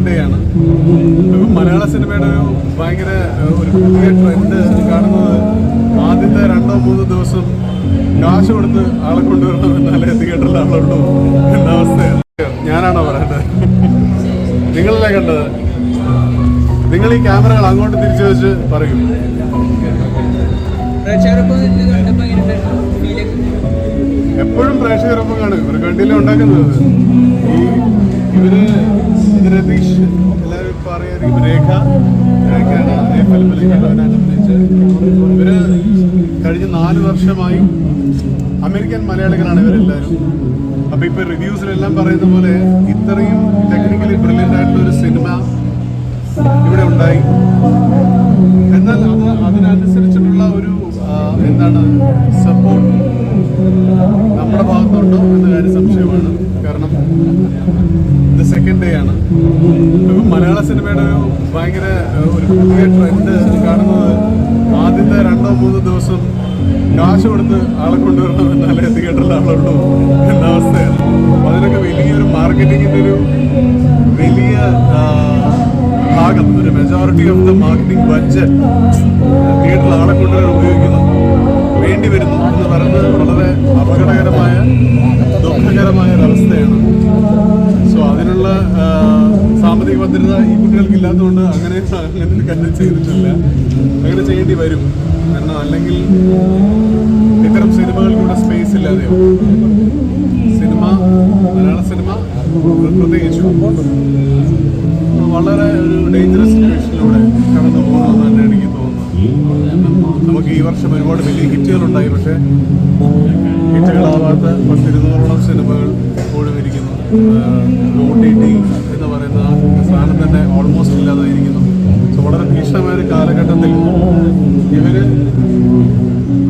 Second day ആണ് മലയാള സിനിമയുടെ ഒരു ഭയങ്കര ഒരു പുതിയ ട്രെൻഡ് കാണുന്നത് ആദ്യത്തെ രണ്ടോ മൂന്നോ ദിവസം കാശ് കൊടുത്ത് ആളെ കൊണ്ടുവരണം എന്നാലേ തിയേറ്ററിൽ ആളുള്ളൂ എന്ന അവസ്ഥയാണ്. ഞാനാണോ പറയുന്നത് നിങ്ങളല്ലേ കണ്ടത്? നിങ്ങൾ ഈ ക്യാമറകൾ അങ്ങോട്ട് തിരിച്ചു വെച്ച് പറയും. എപ്പോഴും പ്രേക്ഷകരൊപ്പം കാണും. ഇവർ കണ്ടില്ല ഉണ്ടാക്കുന്നത്? ഈ ഇവർ രതീഷ് എല്ലാവരും പറയായിരിക്കും രേഖ. രേഖയാണ് ഈ ഫിലിമിലേക്ക് അവനാണ് അഭിനയിച്ചത് ഇവർ കഴിഞ്ഞ നാല് വർഷമായി അമേരിക്കൻ മലയാളികളാണ് ഇവരെല്ലാവരും. അപ്പൊ ഇപ്പൊ റിവ്യൂസിലെല്ലാം പറയുന്ന പോലെ ഇത്രയും ടെക്നിക്കലി ബ്രില്യന്റ് ആയിട്ടുള്ള ഒരു സിനിമയുടെ ഒരു ഭയങ്കര ഒരു പുതിയ ട്രെൻഡ് കാണുന്നത് ആദ്യത്തെ രണ്ടോ മൂന്നോ ദിവസം കാശ് കൊടുത്ത് ആളെ കൊണ്ടുവരണം എന്നാലേ തിയേറ്ററിൽ ആളുള്ളൂ എന്ന അവസ്ഥയാണ്. അപ്പം അതിനൊക്കെ വലിയൊരു മാർക്കറ്റിങ്ങിന്റെ ഒരു വലിയ ഭാഗം ഒരു majority of the marketing budget തിയേറ്ററിൽ ആളെ കൊണ്ടുവരാൻ ഉപയോഗിക്കുന്നു വേണ്ടി വരുന്നു എന്ന് പറയുന്നത് വളരെ അപകടകരമായ ദുഃഖകരമായ ഒരവസ്ഥയാണ് ഭദ്രത ഈ കുട്ടികൾക്ക് ഇല്ലാത്തതുകൊണ്ട് അങ്ങനെ അങ്ങനെ കണ്ടക്ട് ചെയ്തിട്ടില്ല. അങ്ങനെ ചെയ്യേണ്ടി വരും. കാരണം അല്ലെങ്കിൽ ഇത്തരം സിനിമകൾക്കൂടെ സ്പേസ് ഇല്ലാതെ സിനിമ മലയാള സിനിമ പ്രത്യേകിച്ചും. വളരെ ഒരു ഡേഞ്ചറസ് സിറ്റുവേഷനിലൂടെ കടന്നു പോകുന്നതെന്നാണ് എനിക്ക് തോന്നുന്നത്. നമുക്ക് ഈ വർഷം ഒരുപാട് വലിയ ഹിറ്റുകളുണ്ടായി പക്ഷേ ഹിറ്റുകളാവാത്ത പത്തിരുന്നൂറോളം സിനിമകൾ ഇപ്പോഴും ഇരിക്കുന്നു. എന്ന് പറയുന്ന സാധനം തന്നെ ഓൾമോസ്റ്റ് ഇല്ലാതായിരിക്കുന്നു. സോ വളരെ ഭീഷണമായ ഒരു കാലഘട്ടത്തിൽ ഇവർ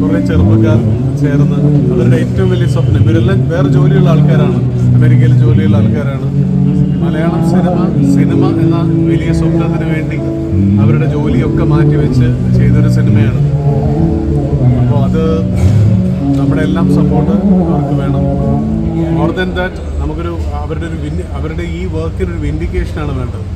കുറെ ചെറുപ്പക്കാർ ചേർന്ന് അവരുടെ ഏറ്റവും വലിയ സ്വപ്നം ഇവരെല്ലാം വേറെ ജോലിയുള്ള ആൾക്കാരാണ്. അമേരിക്കയിൽ ജോലിയുള്ള ആൾക്കാരാണ്. മലയാളം സിനിമ സിനിമ എന്ന വലിയ സ്വപ്നത്തിന് വേണ്ടി അവരുടെ ജോലിയൊക്കെ മാറ്റിവെച്ച് ചെയ്തൊരു സിനിമയാണ്. അപ്പോൾ അത് നമ്മുടെ എല്ലാം സപ്പോർട്ട് അവർക്ക് വേണം. മോർ ദൻ ദാറ്റ് നമുക്കൊരു അവരുടെ ഒരു അവരുടെ ഈ വർക്കിന് ഒരു വിൻഡിക്കേഷനാണ് വേണ്ടത്.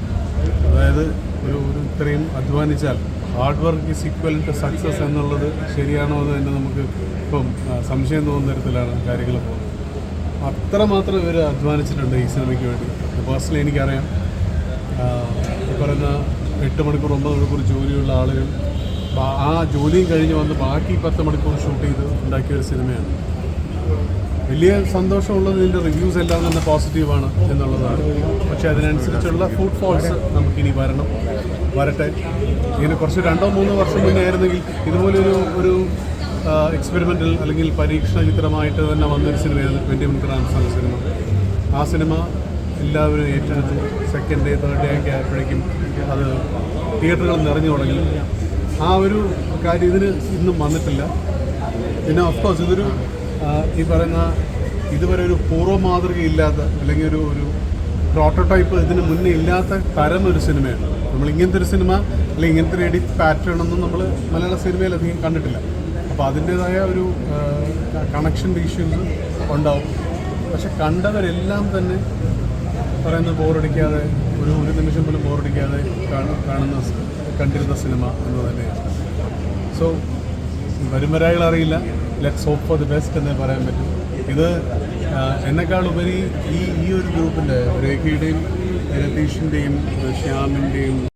അതായത് ഒരു ഒരു ഇത്രയും അധ്വാനിച്ചാൽ hard work is equal to success എന്നുള്ളത് ശരിയാണോ എന്ന് തന്നെ നമുക്ക് ഇപ്പം സംശയം തോന്നുന്ന തരത്തിലാണ് കാര്യങ്ങൾ പോകുന്നത്. അത്രമാത്രം ഇവർ അധ്വാനിച്ചിട്ടുണ്ട് ഈ സിനിമയ്ക്ക് വേണ്ടി. പേഴ്സണലി എനിക്കറിയാം. ഈ പറയുന്ന എട്ട് മണിക്കൂർ ഒമ്പത് മണിക്കൂർ ജോലിയുള്ള ആളുകൾ ആ ജോലിയും കഴിഞ്ഞ് വന്ന് ബാക്കി പത്ത് മണിക്കൂർ ഷൂട്ട് ചെയ്ത് ഉണ്ടാക്കിയ ഒരു സിനിമയാണ്. വലിയ സന്തോഷമുള്ളത് ഇതിന്റെ റിവ്യൂസ് എല്ലാം തന്നെ പോസിറ്റീവാണ് എന്നുള്ളതാണ്. പക്ഷേ അതിനനുസരിച്ചുള്ള ഫുഡ് ഫോൾസ് നമുക്കിനി വരണം. വരട്ടെ. ഇങ്ങനെ കുറച്ച് രണ്ടോ മൂന്നോ വർഷം മുന്നേ ആയിരുന്നെങ്കിൽ ഇതുപോലൊരു ഒരു എക്സ്പെരിമെന്റൽ അല്ലെങ്കിൽ പരീക്ഷണ ചിത്രമായിട്ട് തന്നെ വന്നൊരു സിനിമയാണ് ട്വന്റി റാംസ് എന്ന സിനിമ. ആ സിനിമ എല്ലാവരും ഏറ്റെടുത്തു. സെക്കൻഡ് ഡേ തേർഡ് ഡേ ഒക്കെ ആയപ്പോഴേക്കും അത് തിയേറ്ററുകൾ നിറഞ്ഞു തുടങ്ങി. ആ ഒരു കാര്യം ഇതിന് ഇന്നും വന്നിട്ടില്ല. പിന്നെ ഓഫ്കോഴ്സ് ഇതൊരു ഈ പറയുന്ന ഇതുവരെ ഒരു പൂർവ മാതൃക ഇല്ലാത്ത അല്ലെങ്കിൽ ഒരു ഒരു പ്രോട്ടോടൈപ്പ് ഇതിന് മുന്നേ ഇല്ലാത്ത തരം ഒരു സിനിമയാണ്. നമ്മൾ ഇങ്ങനത്തെ ഒരു സിനിമ അല്ലെങ്കിൽ ഇങ്ങനത്തെ ഒരു എഡിറ്റ് പാറ്റേൺ ഒന്നും നമ്മൾ മലയാള സിനിമയിൽ അധികം കണ്ടിട്ടില്ല. അപ്പോൾ അതിന്റേതായ ഒരു കണക്ഷന്റെ ഇഷ്യൂസ് ഉണ്ടാവും. പക്ഷെ കണ്ടവരെല്ലാം തന്നെ പറയുന്ന ബോറടിക്കാതെ ഒരു ഒരു നിമിഷം പോലും ബോറടിക്കാതെ കാണുന്ന കണ്ടിരുന്ന സിനിമ എന്ന് തന്നെയാണ്. സോ വരുംവരായികൾ അറിയില്ല. Let's hope for the best എന്നേ പറയാൻ പറ്റും. ഇത് എന്നെക്കാളുപരി ഈ ഈ ഒരു ഗ്രൂപ്പിന്റെ രേഖയുടെയും രതീഷിന്റെയും ശ്യാമിന്റെയും